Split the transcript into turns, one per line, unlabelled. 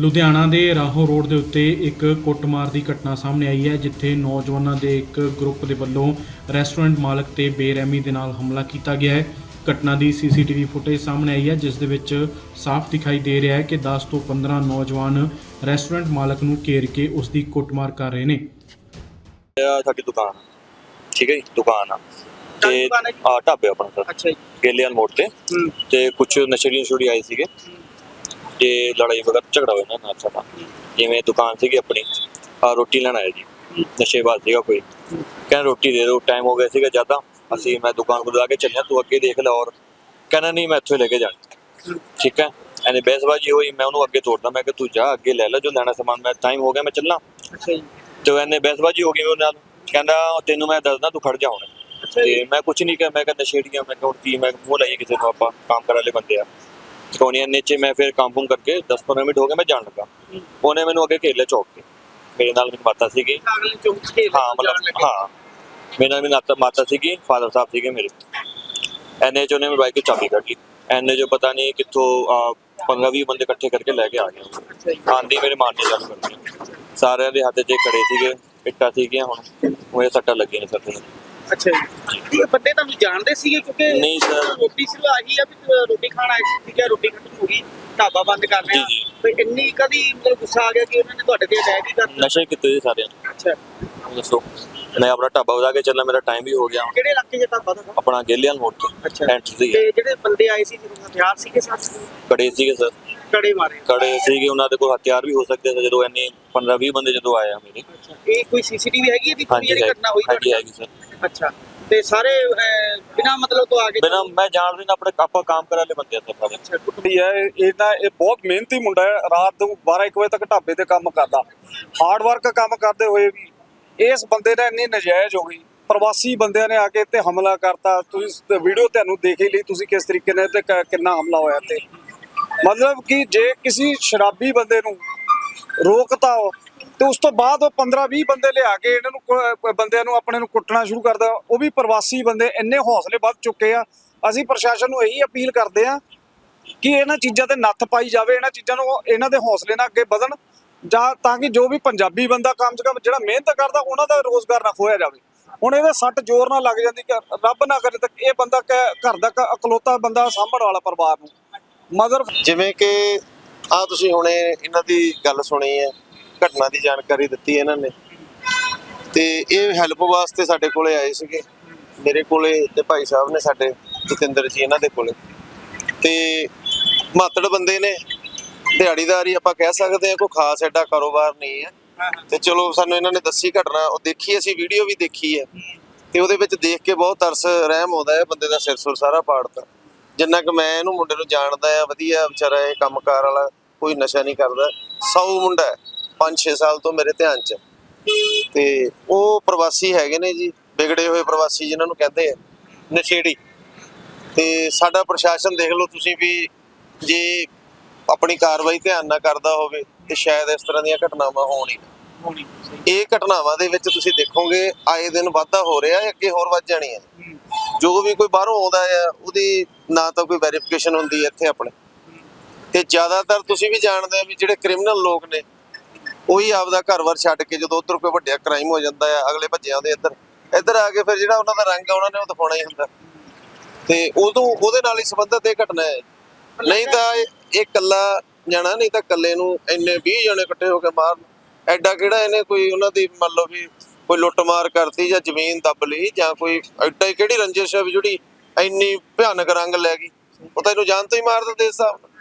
ਲੁਧਿਆਣਾ ਦੇ ਰਾਹੋਂ ਰੋਡ ਦੇ ਉੱਤੇ ਇੱਕ ਕੁੱਟਮਾਰ ਦੀ ਘਟਨਾ ਸਾਹਮਣੇ ਆਈ ਹੈ ਜਿੱਥੇ ਨੌਜਵਾਨਾਂ ਦੇ ਇੱਕ ਗਰੁੱਪ ਦੇ ਵੱਲੋਂ ਰੈਸਟੋਰੈਂਟ ਮਾਲਕ ਤੇ ਬੇਰਹਿਮੀ ਦੇ ਨਾਲ ਹਮਲਾ ਕੀਤਾ ਗਿਆ ਹੈ। ਘਟਨਾ ਦੀ ਸੀਸੀਟੀਵੀ ਫੁਟੇਜ ਸਾਹਮਣੇ ਆਈ ਹੈ ਜਿਸ ਦੇ ਵਿੱਚ ਸਾਫ਼ ਦਿਖਾਈ ਦੇ ਰਿਹਾ ਹੈ ਕਿ 10 ਤੋਂ 15 ਨੌਜਵਾਨ ਰੈਸਟੋਰੈਂਟ ਮਾਲਕ ਨੂੰ ਘੇਰ ਕੇ ਉਸ ਦੀ ਕੁੱਟਮਾਰ ਕਰ ਰਹੇ ਨੇ।
ਇਹ ਸਾਡੀ ਦੁਕਾਨ। ਠੀਕ ਹੈ ਜੀ ਦੁਕਾਨ ਆ।
ਜੀ?
ਆ ਢਾਬੇ ਆਪਣਾ ਸਰ।
ਅੱਛਾ ਜੀ।
ਗੇਲੇਵਾਲ ਮੋੜ ਤੇ। ਤੇ ਕੁਝ ਨਸ਼ੇੜੀਆਂ ਛੁੜੀ ਆਏ ਸੀਗੇ। ਤੇ ਲੜਾਈ ਵਗੈਰਾ ਝਗੜਾ ਹੋਇਆ ਨਾ ਅੱਛਾ ਤਾਂ ਜਿਵੇਂ ਦੁਕਾਨ ਸੀਗੀ ਆਪਣੀ ਆ ਰੋਟੀ ਲੈਣ ਆਇਆ ਜੀ ਨਸ਼ੇਬਾਜ਼ ਸੀਗਾ ਕੋਈ ਕਹਿੰਦਾ ਰੋਟੀ ਦੇ ਦਿਓ ਟਾਈਮ ਹੋ ਗਿਆ ਸੀਗਾ ਜ਼ਿਆਦਾ ਅਸੀਂ ਮੈਂ ਦੁਕਾਨ ਕੋਲ ਲਾ ਕੇ ਚੱਲਿਆ ਤੂੰ ਅੱਗੇ ਦੇਖ ਲੈ ਔਰ ਕਹਿੰਦਾ ਨਹੀਂ ਮੈਂ ਇੱਥੋਂ ਲੈ ਕੇ ਜਾਣਾ ਠੀਕ ਹੈ ਐਨੇ ਬਹਿਸਬਾਜੀ ਹੋਈ ਮੈਂ ਉਹਨੂੰ ਅੱਗੇ ਤੋੜਦਾ ਮੈਂ ਕਿ ਤੂੰ ਜਾ ਅੱਗੇ ਲੈ ਲੈ ਜੋ ਲੈਣਾ ਸਮਾਨ ਮੈਂ ਟਾਈਮ ਹੋ ਗਿਆ ਮੈਂ ਚੱਲਾਂ
ਅੱਛਾ ਜੀ।
ਤੇ ਇਹਨੇ ਬਹਿਸਬਾਜੀ ਹੋ ਗਈ ਮੇਰੇ ਨਾਲ ਕਹਿੰਦਾ ਤੈਨੂੰ ਮੈਂ ਦੱਸਦਾ ਤੂੰ ਖੜ ਜਾ ਹੁਣ
ਜੀ।
ਤੇ ਮੈਂ ਕੁਝ ਨਹੀਂ ਕਿਹਾ ਮੈਂ ਕਿਹਾ ਨਸ਼ੇੜੀਆਂ ਮੈਂ ਕਿਹਾ ਹੁਣ ਕੀ ਮੈਂ ਮੂੰਹ ਲਾਈਏ ਕਿਸੇ ਨੂੰ ਆਪਾਂ ਕੰਮ ਕਰਨ ਵਾਲੇ ਬੰਦੇ ਆ। ਕੋਣੀਆਂ ਨੀਚੇ ਮੈਂ ਫਿਰ ਕੰਮ ਕੁਮ ਕਰਕੇ 10-15 ਮਿੰਟ ਹੋ ਗਏ ਮੈਂ ਜਾਣ ਲੱਗਾ। ਉਹਨੇ ਮੈਨੂੰ ਅੱਗੇ ਘੇਰ ਲਿਆ ਚੌਕ ਤੇ। ਮੇਰੇ ਨਾਲ ਮੇਰੀ ਮਾਤਾ ਸੀਗੀ।
ਅਗਲੇ ਚੌਂਕ ਤੇ
ਹਾਂ ਮਤਲਬ ਹਾਂ। ਮੇਰੇ ਨਾਲ ਮੇਰੀ ਮਾਤਾ ਮਾਤਾ ਸੀਗੀ ਫਾਦਰ ਸਾਹਿਬ ਸੀਗੇ ਮੇਰੇ। ਐਨੇ ਚ ਉਹਨੇ ਮੇਰੀ ਬਾਈਕ ਦੀ ਚਾਬੀ ਕੱਢ ਲਈ। ਐਨੇ ਜੋ ਪਤਾ ਨਹੀਂ ਕਿੱਥੋਂ 15-20 ਬੰਦੇ ਇਕੱਠੇ ਕਰਕੇ ਲੈ ਕੇ ਆ ਗਏ। ਆਂਦੀ ਮੇਰੇ ਮਾਰਨੇ ਚਾਲੂ ਕਰ ਦਿੱਤੇ ਸਾਰਿਆਂ ਦੇ ਹੱਥ 'ਚ ਕੜੇ ਸੀਗੇ ਇੱਟਾਂ ਸੀਗੀਆਂ ਹੁਣ। ਮੇਰੇ ਸੱਟਾਂ ਲੱਗੀਆਂ ਨੇ ਸੱਟਾਂ
ਅੱਛਾ ਜੀ। ਇਹ ਬੰਦੇ ਤੁਹਾਨੂੰ ਜਾਣਦੇ ਸੀਗੇ ਕਿਉਂਕਿ
ਨਹੀਂ sir।
ਰੋਟੀ ਸਿਰਫ ਆਹੀ ਆ ਵੀ ਰੋਟੀ ਖਾਣ ਆਏ ਸੀ ਹੈ ਰੋਟੀ ਖਤਮ ਹੋ ਗਈ ਢਾਬਾ ਬੰਦ ਕਰ ਲਿਆ। ਤੇ ਇੰਨੀ ਕਦੀ ਮਤਲਬ ਗੁੱਸਾ ਆ ਗਿਆ ਕਿ ਉਹਨਾਂ ਨੇ ਤੁਹਾਡੇ ਤੇ ਅਟੈਕ ਹੀ ਕਰ
ਨਸ਼ੇ ਕੀਤੇ ਜੀ ਸਾਰਿਆਂ ਨੇ।
ਅੱਛਾ।
ਦੱਸੋ। ਮੈਂ ਆਪਣਾ ਢਾਬਾ ਵਜਾ ਕੇ ਚੱਲਣਾ ਮੇਰਾ ਟਾਈਮ ਵੀ ਹੋ ਗਿਆ
ਕਿਹੜੇ ਇਲਾਕੇ 'ਚ ਢਾਬਾ ਤੁਹਾਡਾ?
ਆਪਣਾ ਗੇਲਿਆਲ ਮੋੜ ਤੋਂ
ਅੱਛਾ। ਤੇ ਜਿਹੜੇ ਬੰਦੇ ਆਏ ਸੀ ਜਦੋਂ ਹਥਿਆਰ ਸੀਗੇ ਸਾਥ
ਕੜੇ ਸੀਗੇ ਸਰ।
ਕੜੇ ਮਾਰੇ।
ਕੜੇ ਸੀਗੇ ਉਹਨਾਂ ਦੇ ਕੋਲ ਹਥਿਆਰ ਵੀ ਹੋ ਸਕਦੇ ਸੀ ਜਦੋਂ ਇੰਨੇ 15-20 ਬੰਦੇ ਜਦੋਂ ਆਏ ਆ ਮੇਰੇ।
ਅੱਛਾ। ਇਹ ਕੋਈ ਸੀਸੀਟੀਵੀ ਹੈਗੀ ਇਹਦੀ
ਹੈ-
ਘਟਨਾ ਹੋਈ
ਹਾਂਜੀ ਹੈਗੀ ਸਰ?
ਅੱਛਾ। ਤੇ ਸਾਰੇ ਬਿਨਾਂ ਮਤਲਬ ਤੋਂ ਆ ਕੇ
ਬਿਨਾਂ ਮੈਂ ਜਾਣਦੇ ਨਾ ਆਪਣੇ ਆਪਾਂ ਕੰਮ ਕਰਨ ਵਾਲੇ ਬੰਦੇ ਆ
ਅੱਛਾ ਕੁੱਟ-
ਹੈ ਇਹਦਾ ਇਹ ਬਹੁਤ ਮਿਹਨਤੀ ਮੁੰਡਾ ਹੈ। ਰਾਤ ਨੂੰ 12 1 ਵਜੇ ਤੱਕ ਢਾਬੇ ਤੇ ਕੰਮ ਕਰਦਾ। ਹਾਰਡ ਵਰਕ ਕੰਮ ਕਰਦੇ ਹੋਏ ਵੀ। ਇਸ ਬੰਦੇ ਨੇ ਇੰਨੀ ਨਜਾਇਜ਼ ਹੋ ਗਈ। ਪ੍ਰਵਾਸੀ ਬੰਦਿਆਂ ਨੇ ਆ ਕੇ ਤੇ ਹਮਲਾ ਕਰਤਾ। ਤੁਸੀਂ ਵੀਡੀਓ ਤੁਹਾਨੂੰ ਦੇਖ ਹੀ ਲਈ ਤੁਸੀਂ ਕਿਸ ਤਰੀਕੇ ਨਾਲ ਤੇ ਕਿੰਨਾ ਹਮਲਾ ਹੋਇਆ ਤੇ ਮਤਲਬ ਕਿ ਜੇ ਕਿਸੇ ਸ਼ਰਾਬੀ ਬੰਦੇ ਨੂੰ ਰੋਕਤਾ ਹੋ ਤੇ ਉਸ ਤੋਂ ਬਾਅਦ ਉਹ 15 20 ਬੰਦੇ ਲਿਆ ਕੇ ਇਹਨਾਂ ਨੂੰ ਬੰਦਿਆਂ ਨੂੰ ਆਪਣੇ ਨੂੰ ਕੁੱਟਣਾ ਸ਼ੁਰੂ ਕਰਦਾ। ਉਹ ਵੀ ਪ੍ਰਵਾਸੀ ਬੰਦੇ ਇੰਨੇ ਹੌਸਲੇ ਵੱਧ ਚੁੱਕੇ ਆ। ਅਸੀਂ ਪ੍ਰਸ਼ਾਸਨ ਨੂੰ ਇਹੀ ਅਪੀਲ ਕਰਦੇ ਆ ਕਿ ਇਹਨਾਂ ਚੀਜ਼ਾਂ ਤੇ ਨੱਥ ਪਾਈ ਜਾਵੇ, ਇਹਨਾਂ ਚੀਜ਼ਾਂ ਨੂੰ ਇਹਨਾਂ ਦੇ ਹੌਸਲੇ ਨਾਲ ਅੱਗੇ ਵਧਣ। ਜਾਂ ਤਾਂ ਕਿ ਜੋ ਵੀ ਪੰਜਾਬੀ ਬੰਦਾ ਕੰਮ ਸੇ ਕੰਮ ਜਿਹੜਾ ਮਿਹਨਤ ਕਰਦਾ, ਉਹਨਾਂ ਦਾ ਰੋਜ਼ਗਾਰ ਨਾ ਖੋਇਆ ਜਾਵੇ। ਹੁਣ ਇਹਦੇ ਸੱਟ ਜ਼ੋਰ ਨਾਲ ਲੱਗ ਜਾਂਦੀ ਰੱਬ ਨਾ ਕਰੇ ਤਾਂ ਇਹ ਬੰਦਾ ਘਰ ਦਾ ਕ- ਇਕਲੌਤਾ ਬੰਦਾ ਸਾਂਭਣ ਵਾਲਾ ਪਰਿਵਾਰ ਨੂੰ। ਮਦਰ
ਜਿਵੇਂ ਕਿ ਆ ਤੁਸੀਂ ਹੁਣੇ ਇਹਨਾਂ ਦੀ ਗੱਲ ਸੁਣੀ ਹੈ। ਘਟਨਾ ਦੀ ਜਾਣਕਾਰੀ ਦਿੱਤੀ ਇਹਨਾਂ ਨੇ। ਤੇ ਇਹ ਹੈਲਪ ਵਾਸਤੇ ਸਾਡੇ ਕੋਲੇ ਆਏ ਸੀਗੇ। ਮੇਰੇ ਕੋਲੇ ਤੇ ਭਾਈ ਸਾਹਿਬ ਨੇ ਸਾਡੇ, ਜਤਿੰਦਰ ਜੀ ਇਹਨਾਂ ਦੇ ਕੋਲੇ। ਤੇ ਮਾਤੜ ਬੰਦੇ ਨੇ, ਦਿਹਾੜੀਦਾਰੀ ਆਪਾਂ ਕਹਿ ਸਕਦੇ ਹਾਂ ਕੋਈ ਖਾਸ ਐਡਾ ਕਾਰੋਬਾਰ ਨਹੀਂ ਹੈ। ਤੇ ਚਲੋ ਸਾਨੂੰ ਇਹਨਾਂ ਨੇ ਦੱਸੀ ਘਟਨਾ, ਉਹ ਦੇਖੀ, ਅਸੀਂ ਵੀਡੀਓ ਵੀ ਦੇਖੀ ਹੈ। ਤੇ ਉਹਦੇ ਵਿੱਚ ਦੇਖ ਕੇ ਬਹੁਤ ਤਰਸ ਰਹਿਮ ਆਉਂਦਾ ਹੈ ਬੰਦੇ ਦਾ ਸਿਰ ਸੁਰ ਸਾਰਾ ਪਾੜਦਾ ਜਿੰਨਾ ਕਿ ਮੈਂ ਇਹਨੂੰ ਮੁੰਡੇ ਨੂੰ ਜਾਣਦਾ ਆ ਵਧੀਆ ਵਿਚਾਰਾ ਇਹ ਕੰਮਕਾਰ ਵਾਲਾ ਕੋਈ ਨਸ਼ਾ ਨਹੀਂ ਕਰਦਾ। ਸੌ ਮੁੰਡਾ ਹੈ। 5-6 ਸਾਲ ਤੋਂ ਮੇਰੇ ਧਿਆਨ 'ਚ ਤੇ ਉਹ ਪ੍ਰਵਾਸੀ ਹੈਗੇ ਨੇ ਜੀ ਵਿਗੜੇ ਹੋਏ ਪ੍ਰਵਾਸੀ ਜਿਨ੍ਹਾਂ ਨੂੰ ਕਹਿੰਦੇ ਆ ਨਸ਼ੇੜੀ। ਤੇ ਸਾਡਾ ਪ੍ਰਸ਼ਾਸਨ ਦੇਖ ਲਓ ਤੁਸੀਂ ਵੀ ਜੇ ਆਪਣੀ ਕਾਰਵਾਈ ਧਿਆਨ ਨਾਲ ਕਰਦਾ ਹੋਵੇ ਤੇ ਸ਼ਾਇਦ ਇਸ ਤਰ੍ਹਾਂ ਦੀਆਂ ਘਟਨਾਵਾਂ ਹੋਣ ਹੀ ਨਾ। ਇਹ ਘਟਨਾਵਾਂ ਦੇ ਵਿੱਚ ਤੁਸੀਂ ਦੇਖੋਗੇ ਆਏ ਦਿਨ ਵਾਧਾ ਹੋ ਰਿਹਾ ਹੈ ਅੱਗੇ ਹੋਰ ਵੱਧ ਜਾਣੀ ਹੈ
ਹੂੰ।
ਜੋ ਵੀ ਕੋਈ ਬਾਹਰੋਂ ਆਉਂਦਾ ਹੈ ਉਹਦੀ ਨਾ ਤਾਂ ਕੋਈ ਵੈਰੀਫਿਕੇਸ਼ਨ ਹੁੰਦੀ ਹੈ ਇੱਥੇ ਆਪਣੇ। ਤੇ ਜ਼ਿਆਦਾਤਰ ਤੁਸੀਂ ਵੀ ਜਾਣਦੇ ਹੋ ਵੀ ਜਿਹੜੇ ਕ੍ਰਿਮੀਨਲ ਲੋਕ ਨੇ ਉਹੀ ਆਪਦਾ ਘਰ-ਬਾਰ ਛੱਡ ਕੇ ਜਦੋਂ ਉਧਰ ਕੋਈ ਵੱਡਿਆ ਕ੍ਰਾਈਮ ਹੋ ਜਾਂਦਾ ਹੈ ਅਗਲੇ ਭੱਜੇ ਆਉਂਦੇ ਇੱਧਰ। ਇੱਧਰ ਆ ਕੇ ਫਿਰ ਜਿਹੜਾ ਉਹਨਾਂ ਦਾ ਰੰਗ ਆ, ਉਹਨਾਂ ਨੇ ਉਹ ਦਿਖਾਉਣਾ ਹੀ ਹੁੰਦਾ। ਤੇ ਉਦੋਂ ਉਹਦੇ ਨਾਲ ਹੀ ਸੰਬੰਧਿਤ ਇਹ ਘਟਨਾ ਹੈ। ਨਹੀਂ ਤਾਂ ਇਹ- ਇਹ ਜਾਣਾ, ਨਹੀਂ ਤਾਂ ਕੱਲੇ ਨੂੰ ਇੰਨੇ 20 ਜਣੇ ਇਕੱਠੇ ਹੋ ਕੇ ਮਾਰਨ। ਐਡਾ ਕਿਹੜਾ ਇਹਨੇ ਕੋਈ ਉਹਨਾਂ ਦੀ ਮੰਨ ਲਓ ਵੀ ਕੋਈ ਲੁੱਟਮਾਰ ਕਰਤੀ ਜਾਂ ਜ਼ਮੀਨ ਦੱਬ ਲਈ ਜਾਂ ਕੋਈ ਐਡਾ ਹੀ ਕਿਹੜੀ ਰੰਜਿਸ਼ ਹੈ ਵੀ ਜਿਹੜੀ ਇੰਨੀ ਭਿਆਨਕ ਰੰਗ ਲੈ ਗਈ। ਉਹ ਤਾਂ ਇਹਨੂੰ ਜਾਨ ਤੋਂ ਹੀ ਮਾਰ ਦਿੰਦੇ ਹਿਸਾਬ ਨਾਲ।